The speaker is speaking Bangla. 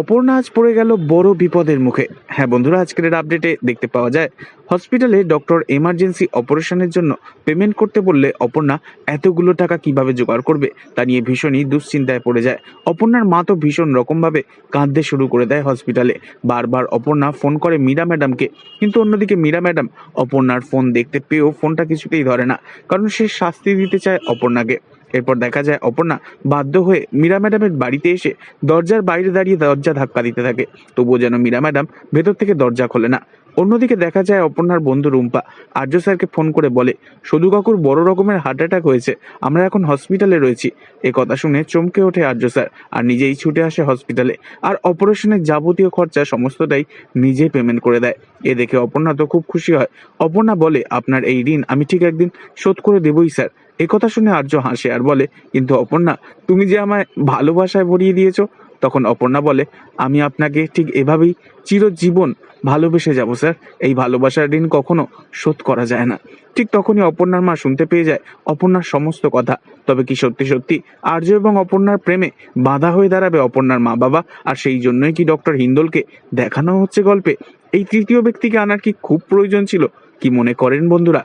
অপর্ণা আজ পড়ে গেল বড় বিপদের মুখে। হ্যাঁ বন্ধুরা, আজকের আপডেটে দেখতে পাওয়া যায় হসপিটালে ডক্টর এমার্জেন্সি অপারেশনের জন্য পেমেন্ট করতে বললে অপর্ণা এতগুলো টাকা কীভাবে জোগাড় করবে তা নিয়ে ভীষণই দুশ্চিন্তায় পড়ে যায়। অপর্ণার মা তো ভীষণ রকমভাবে কাঁদতে শুরু করে দেয় হসপিটালে বারবার অপর্ণা ফোন করে মীরা ম্যাডামকে কিন্তু অন্যদিকে মীরা ম্যাডাম অপর্ণার ফোন দেখতে পেয়েও ফোনটা কিছুতেই ধরে না, কারণ সে শাস্তি দিতে চায় অপর্ণাকে। এরপর দেখা যায় অপর্ণা বাধ্য হয়ে মীরা ম্যাডামের বাড়িতে এসে দরজার বাইরে দাঁড়িয়ে দরজা ধাক্কা দিতে থাকে। তবুও যেন মীরা ম্যাডাম ভেতর থেকে দরজা খোলে না। অন্যদিকে দেখা যায় অপর্ণার বন্ধু রুম্পা আর্য স্যারকে ফোন করে বলে, সদু কাকুর বড় রকমের হার্ট অ্যাটাক হয়েছে, আমরা এখন হসপিটালে রয়েছি। এ কথা শুনে চমকে ওঠে আর্য স্যার আর নিজেই ছুটে আসে হসপিটালে আর অপারেশনের যাবতীয় খরচা সমস্তটাই নিজেই পেমেন্ট করে দেয়। এ দেখে অপর্ণা তো খুব খুশি হয়। অপর্ণা বলে, আপনার এই ঋণ আমি ঠিক একদিন শোধ করে দেবই স্যার। এ কথা শুনে আর্য হাসে আর বলে, কিন্তু অপর্ণা, তুমি যে আমায় ভালোবাসায় ভরিয়ে দিয়েছ? তখন অপর্ণা বলে, আমি আপনাকে ঠিক এভাবেই চিরজীবন ভালোবেসে যাব, স্যার। এই ভালোবাসার ঋণ কখনো শোধ করা যায় না। ঠিক তখনই অপর্ণার মা শুনতে পেয়ে যায় অপর্ণার সমস্ত কথা। তবে কি সত্যি সত্যি আর্য এবং অপর্ণার প্রেমে বাধা হয়ে দাঁড়াবে অপর্ণার মা বাবা? আর সেই জন্যই কি ডক্টর হিন্দলকে দেখানো হচ্ছে গল্পে? এই তৃতীয় ব্যক্তিকে আনার কি খুব প্রয়োজন ছিল? কি মনে করেন বন্ধুরা?